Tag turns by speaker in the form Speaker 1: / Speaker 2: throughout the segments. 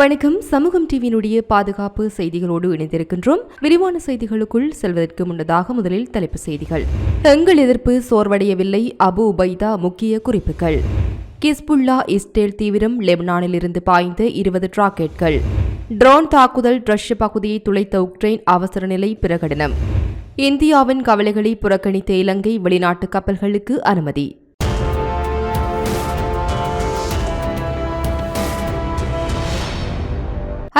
Speaker 1: வணக்கம் சமூகம் டிவியினுடைய பாதுகாப்பு செய்திகளோடு இணைந்திருக்கின்றோம் விரிவான செய்திகளுக்குள் செல்வதற்கு முன்னதாக முதலில் தலைப்பு செய்திகள் தங்கள் எதிர்ப்பு சோர்வடையவில்லை அபு உபைதா முக்கிய குறிப்புகள் கிஸ்புல்லா இஸ்டேல் தீவிரம் லெபனானில் இருந்து பாய்ந்த இருபது ராக்கெட்கள் ட்ரோன் தாக்குதல் ரஷ்ய பகுதியை துளைத்த உக்ரைன் அவசர நிலை பிரகடனம் இந்தியாவின் கவலைகளை புறக்கணித்த இலங்கை வெளிநாட்டு கப்பல்களுக்கு அனுமதி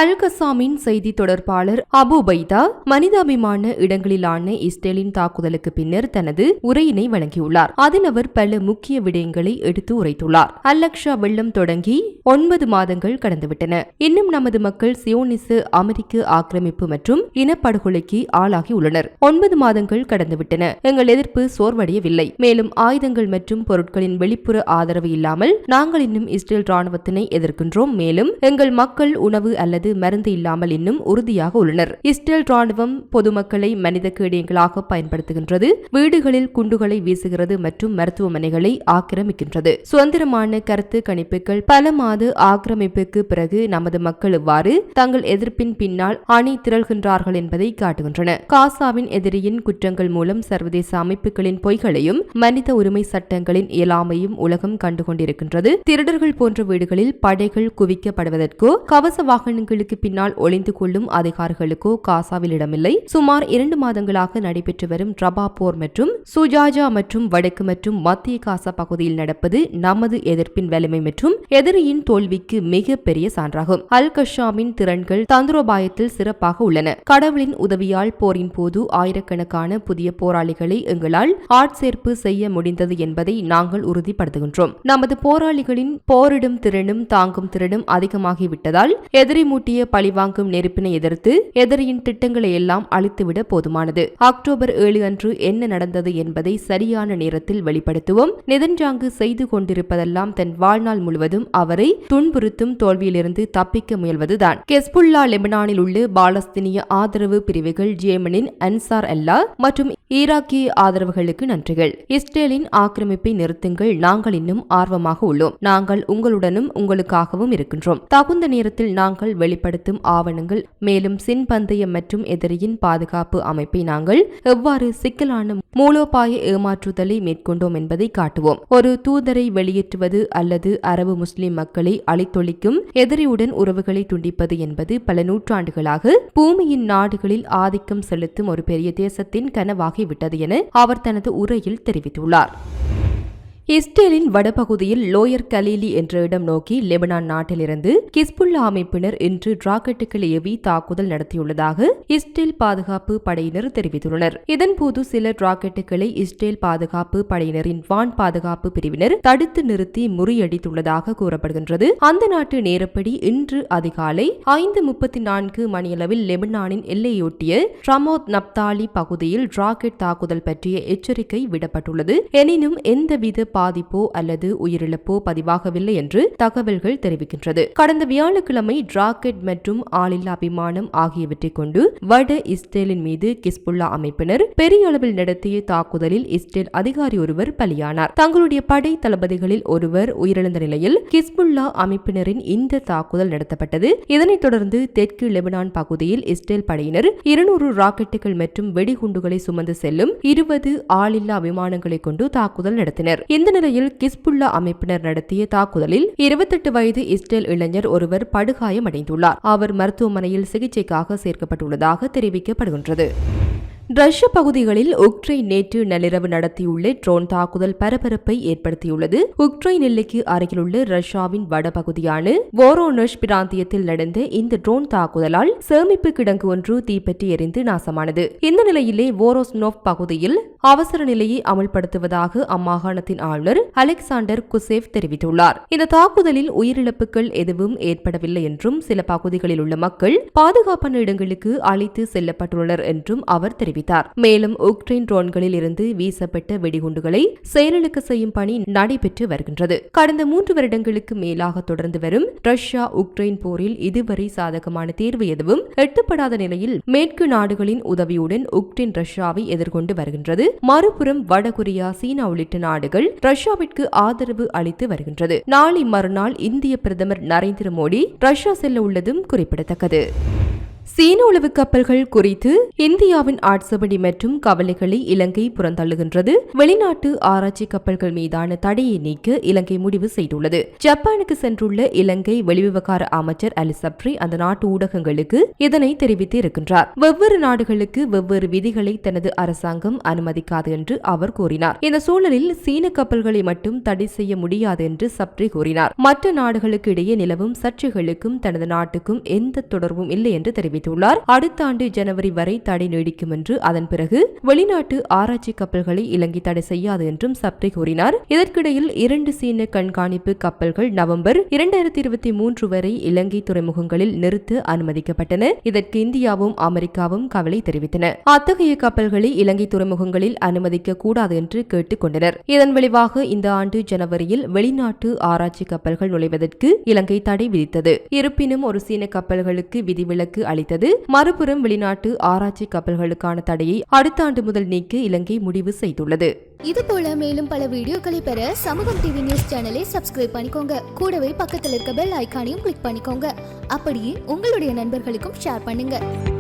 Speaker 1: அல்கசாமின் செய்தி தொடர்பாளர் அபு பைதா மனிதாபிமான இடங்களிலான இஸ்ரேலின் தாக்குதலுக்கு பின்னர் தனது உரையினை வழங்கியுள்ளார் அதில் அவர் பல முக்கிய விடயங்களை எடுத்து உரைத்துள்ளார் அல்லக்ஷா வெள்ளம் தொடங்கி ஒன்பது மாதங்கள் கடந்துவிட்டன இன்னும் நமது மக்கள் சியோனிசு அமெரிக்க ஆக்கிரமிப்பு மற்றும் இனப்படுகொலைக்கு ஆளாகியுள்ளனர் ஒன்பது மாதங்கள் கடந்துவிட்டன எங்கள் எதிர்ப்பு சோர்வடையவில்லை மேலும் ஆயுதங்கள் மற்றும் பொருட்களின் வெளிப்புற ஆதரவு இல்லாமல் நாங்கள் இன்னும் இஸ்ரேல் ராணுவத்தினை எதிர்க்கின்றோம் மேலும் எங்கள் மக்கள் உணவு அல்லது அல்லது மருந்து இல்லாமல் இன்னும் உறுதியாக உள்ளனர் இஸ்ரேல் ராணுவம் பொதுமக்களை மனித கேடியங்களாக பயன்படுத்துகின்றது வீடுகளில் குண்டுகளை வீசுகிறது மற்றும் மருத்துவமனைகளை ஆக்கிரமிக்கின்றது சுதந்திரமான கருத்து கணிப்புகள் பல மாத ஆக்கிரமிப்புக்கு பிறகு நமது மக்கள் இவ்வாறு தங்கள் எதிர்ப்பின் பின்னால் அணி திரள்கின்றார்கள் என்பதை காட்டுகின்றன காசாவின் எதிரியின் குற்றங்கள் மூலம் சர்வதேச அமைப்புகளின் பொய்களையும் மனித உரிமை சட்டங்களின் இயலாமையும் உலகம் கண்டுகொண்டிருக்கின்றது திருடர்கள் போன்ற வீடுகளில் படைகள் குவிக்கப்படுவதற்கோ கவச வாகனங்கள் துருப்புகளுக்கு பின்னால் ஒளிந்து கொள்ளும் அதிகாரிகளுக்கோ காசாவில் இடமில்லை சுமார் இரண்டு மாதங்களாக நடைபெற்று வரும் ரபா போர் மற்றும் சுஜாஜா மற்றும் வடக்கு மற்றும் மத்திய காசா பகுதியில் நடப்பது நமது எதிர்ப்பின் வலிமை மற்றும் எதிரியின் தோல்விக்கு மிக பெரிய சான்றாகும் அல் கஷாமின் திறன்கள் தந்திரோபாயத்தில் சிறப்பாக உள்ளன கடவுளின் உதவியால் போரின் போது ஆயிரக்கணக்கான புதிய போராளிகளை எங்களால் ஆட்சேர்ப்பு செய்ய முடிந்தது என்பதை நாங்கள் உறுதிப்படுத்துகின்றோம் நமது போராளிகளின் போரிடும் திறனும் தாங்கும் திறனும் அதிகமாகிவிட்டதால் எதிரி முன்கூட்டிய பழிவாங்கும் நெருப்பினை எதிர்த்து எதிரியின் திட்டங்களை எல்லாம் அழித்துவிட போதுமானது அக்டோபர் ஏழு அன்று என்ன நடந்தது என்பதை சரியான நேரத்தில் வெளிப்படுத்துவோம் நெதன்ஜாங்கு செய்து கொண்டிருப்பதெல்லாம் தன் வாழ்நாள் முழுவதும் அவரை துன்புறுத்தும் தோல்வியிலிருந்து தப்பிக்க முயல்வதுதான் கெஸ்புல்லா லெபனானில் உள்ள பாலஸ்தீனிய ஆதரவு பிரிவுகள் ஜேமனின் அன்சார் அல்லா மற்றும் ஈராக்கிய ஆதரவுகளுக்கு நன்றிகள் இஸ்ரேலின் ஆக்கிரமிப்பை நிறுத்துங்கள் நாங்கள் இன்னும் ஆர்வமாக உள்ளோம் நாங்கள் உங்களுடனும் உங்களுக்காகவும் இருக்கின்றோம் தகுந்த நேரத்தில் நாங்கள் வெளி வெளிப்படுத்தும் ஆவணங்கள் மேலும் சின் பந்தயம் மற்றும் எதிரியின் பாதுகாப்பு அமைப்பை நாங்கள் எவ்வாறு சிக்கலான மூலோபாய ஏமாற்றுதலை மேற்கொண்டோம் என்பதை காட்டுவோம் ஒரு தூதரை வெளியேற்றுவது அல்லது அரபு முஸ்லிம் மக்களை அழித்தொழிக்கும் எதிரியுடன் உறவுகளை துண்டிப்பது என்பது பல நூற்றாண்டுகளாக பூமியின் நாடுகளில் ஆதிக்கம் செலுத்தும் ஒரு பெரிய தேசத்தின் கனவாகிவிட்டது என அவர் தனது உரையில் தெரிவித்துள்ளார் இஸ்ரேலின் வடபகுதியில் லோயர் கலீலி என்ற இடம் நோக்கி லெபனான் நாட்டிலிருந்து கிஸ்புல்லா அமைப்பினர் இன்று ராக்கெட்டுகள் ஏவி தாக்குதல் நடத்தியுள்ளதாக இஸ்ரேல் பாதுகாப்பு படையினர் தெரிவித்துள்ளனர் இதன்போது சில ராக்கெட்டுகளை இஸ்ரேல் பாதுகாப்பு படையினரின் வான் பாதுகாப்பு பிரிவினர் தடுத்து நிறுத்தி முறியடித்துள்ளதாக கூறப்படுகின்றது அந்த நாட்டு நேரப்படி இன்று அதிகாலை ஐந்து முப்பத்தி நான்கு மணியளவில் லெபனானின் எல்லையொட்டிய ட்ரமோத் நப்தாலி பகுதியில் ராக்கெட் தாக்குதல் பற்றிய எச்சரிக்கை விடப்பட்டுள்ளது எனினும் எந்தவித பாதிப்போ அல்லது உயிரிழப்போ பதிவாகவில்லை என்று தகவல்கள் தெரிவிக்கின்றது கடந்த வியாழக்கிழமை ராக்கெட் மற்றும் ஆளில்லா விமானம் ஆகியவற்றை கொண்டு வட இஸ்ரேலின் மீது கிஸ்புல்லா அமைப்பினர் பெரிய அளவில் நடத்திய தாக்குதலில் இஸ்ரேல் அதிகாரி ஒருவர் பலியானார் தங்களுடைய படை தளபதிகளில் ஒருவர் உயிரிழந்த நிலையில் கிஸ்புல்லா அமைப்பினரின் இந்த தாக்குதல் நடத்தப்பட்டது இதனைத் தொடர்ந்து தெற்கு லெபனான் பகுதியில் இஸ்ரேல் படையினர் இருநூறு ராக்கெட்டுகள் மற்றும் வெடிகுண்டுகளை சுமந்து செல்லும் இருபது ஆளில்லா விமானங்களை கொண்டு தாக்குதல் நடத்தினர் இந்த நிலையில் கிஸ்புல்லா அமைப்பினர் நடத்திய தாக்குதலில் இருபத்தெட்டு வயது இஸ்ரேல் இளைஞர் ஒருவர் படுகாயமடைந்துள்ளார் அவர் மருத்துவமனையில் சிகிச்சைக்காக சேர்க்கப்பட்டுள்ளதாக தெரிவிக்கப்படுகின்றது ரஷ்ய பகுதிகளில் உக்ரைன் நேற்று நள்ளிரவு நடத்தியுள்ள ட்ரோன் தாக்குதல் பரபரப்பை ஏற்படுத்தியுள்ளது உக்ரைன் எல்லைக்கு அருகிலுள்ள ரஷ்யாவின் வடபகுதியான வோரோனஷ் பிராந்தியத்தில் நடந்த இந்த ட்ரோன் தாக்குதலால் சேமிப்பு கிடங்கு ஒன்று தீப்பற்றி எரிந்து நாசமானது இந்த நிலையிலே வோரோஸ்னோவ் பகுதியில் அவசர நிலையை அமல்படுத்துவதாக அம்மாகாணத்தின் ஆளுநர் அலெக்சாண்டர் குசேவ் தெரிவித்துள்ளார் இந்த தாக்குதலில் உயிரிழப்புகள் எதுவும் ஏற்படவில்லை என்றும் சில பகுதிகளில் உள்ள மக்கள் பாதுகாப்பான இடங்களுக்கு அழைத்து செல்லப்பட்டுள்ளனர் என்றும் அவர் தெரிவித்தார் தெரிவித்தார் மேலும் உக்ரைன் ட்ரோன்களில் இருந்து வீசப்பட்ட வெடிகுண்டுகளை செயலிழக்க செய்யும் பணி நடைபெற்று வருகின்றது கடந்த மூன்று வருடங்களுக்கு மேலாக தொடர்ந்து வரும் ரஷ்யா உக்ரைன் போரில் இதுவரை சாதகமான தீர்வு எதுவும் எட்டப்படாத நிலையில் மேற்கு நாடுகளின் உதவியுடன் உக்ரைன் ரஷ்யாவை எதிர்கொண்டு வருகின்றது மறுபுறம் வடகொரியா சீனா உள்ளிட்ட நாடுகள் ரஷ்யாவிற்கு ஆதரவு அளித்து வருகின்றது நாளை மறுநாள் இந்திய பிரதமர் நரேந்திர மோடி ரஷ்யா செல்ல உள்ளதும் குறிப்பிடத்தக்கது சீன உளவு கப்பல்கள் குறித்து இந்தியாவின் ஆட்சபடி மற்றும் கவலைகளை இலங்கை புறந்தள்ளுகின்றது வெளிநாட்டு ஆராய்ச்சி கப்பல்கள் மீதான தடையை நீக்க இலங்கை முடிவு செய்துள்ளது ஜப்பானுக்கு சென்றுள்ள இலங்கை வெளிவிவகார அமைச்சர் அலி சப்ரி அந்த நாட்டு ஊடகங்களுக்கு இதனை தெரிவித்து இருக்கின்றார் வெவ்வேறு நாடுகளுக்கு வெவ்வேறு விதிகளை தனது அரசாங்கம் அனுமதிக்காது என்று அவர் கூறினார் இந்த சூழலில் சீன கப்பல்களை மட்டும் தடை செய்ய முடியாது என்று சப்ரி கூறினார் மற்ற நாடுகளுக்கு இடையே நிலவும் சர்ச்சைகளுக்கும் தனது நாட்டுக்கும் எந்த தொடர்பும் இல்லை என்று தெரிவித்தார் தெரிவித்துள்ளார் அடுத்த ஆண்டு ஜனவரி வரை தடை நீடிக்கும் என்று அதன் பிறகு வெளிநாட்டு ஆராய்ச்சி கப்பல்களை இலங்கை தடை செய்யாது என்றும் சப்ரி கூறினார் இதற்கிடையில் இரண்டு சீன கண்காணிப்பு கப்பல்கள் நவம்பர் இரண்டாயிரத்தி இருபத்தி மூன்று வரை இலங்கை துறைமுகங்களில் நிறுத்த அனுமதிக்கப்பட்டன இதற்கு இந்தியாவும் அமெரிக்காவும் கவலை தெரிவித்தன அத்தகைய கப்பல்களை இலங்கை துறைமுகங்களில் அனுமதிக்க கூடாது என்று கேட்டுக் கொண்டனர் இதன் விளைவாக இந்த ஆண்டு ஜனவரியில் வெளிநாட்டு ஆராய்ச்சி கப்பல்கள் நுழைவதற்கு இலங்கை தடை விதித்தது இருப்பினும் ஒரு சீன கப்பல்களுக்கு விதிவிலக்கு அளி அளித்தது மறுபுறம் வெளிநாட்டு ஆராய்ச்சி கப்பல்களுக்கான தடையை அடுத்த ஆண்டு முதல் நீக்க இலங்கை முடிவு செய்துள்ளது இது போல மேலும் பல வீடியோக்களை பெற சமூகம் டிவி நியூஸ் சேனலை சப்ஸ்கிரைப் பண்ணிக்கோங்க கூடவே பக்கத்தில் இருக்க பெல் ஐக்கானையும் கிளிக் பண்ணிக்கோங்க அப்படியே உங்களுடைய நண்பர்களுக்கும் ஷேர் பண்ணுங்க